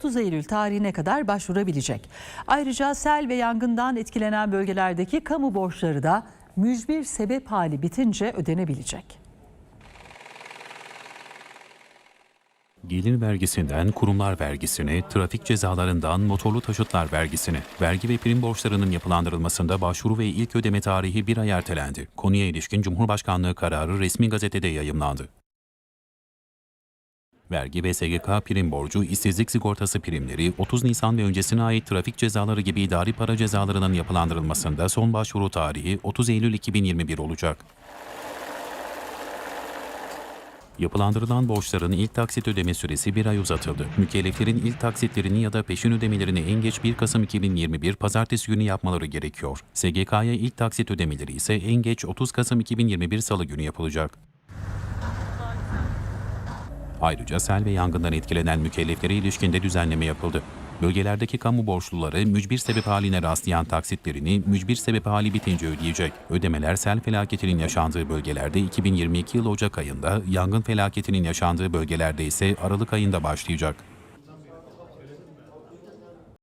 30 Eylül tarihine kadar başvurabilecek. Ayrıca sel ve yangından etkilenen bölgelerdeki kamu borçları da mücbir sebep hali bitince ödenebilecek. Gelir vergisinden kurumlar vergisine, trafik cezalarından motorlu taşıtlar vergisine, vergi ve prim borçlarının yapılandırılmasında başvuru ve ilk ödeme tarihi bir ay ertelendi. Konuya ilişkin Cumhurbaşkanlığı kararı resmi gazetede yayımlandı. Vergi ve SGK prim borcu, işsizlik sigortası primleri, 30 Nisan ve öncesine ait trafik cezaları gibi idari para cezalarının yapılandırılmasında son başvuru tarihi 30 Eylül 2021 olacak. Yapılandırılan borçların ilk taksit ödeme süresi bir ay uzatıldı. Mükelleflerin ilk taksitlerini ya da peşin ödemelerini en geç 1 Kasım 2021 pazartesi günü yapmaları gerekiyor. SGK'ya ilk taksit ödemeleri ise en geç 30 Kasım 2021 salı günü yapılacak. Ayrıca sel ve yangından etkilenen mükelleflere ilişkinde düzenleme yapıldı. Bölgelerdeki kamu borçluları mücbir sebep haline rastlayan taksitlerini mücbir sebep hali bitince ödeyecek. Ödemeler sel felaketinin yaşandığı bölgelerde 2022 yıl Ocak ayında, yangın felaketinin yaşandığı bölgelerde ise Aralık ayında başlayacak.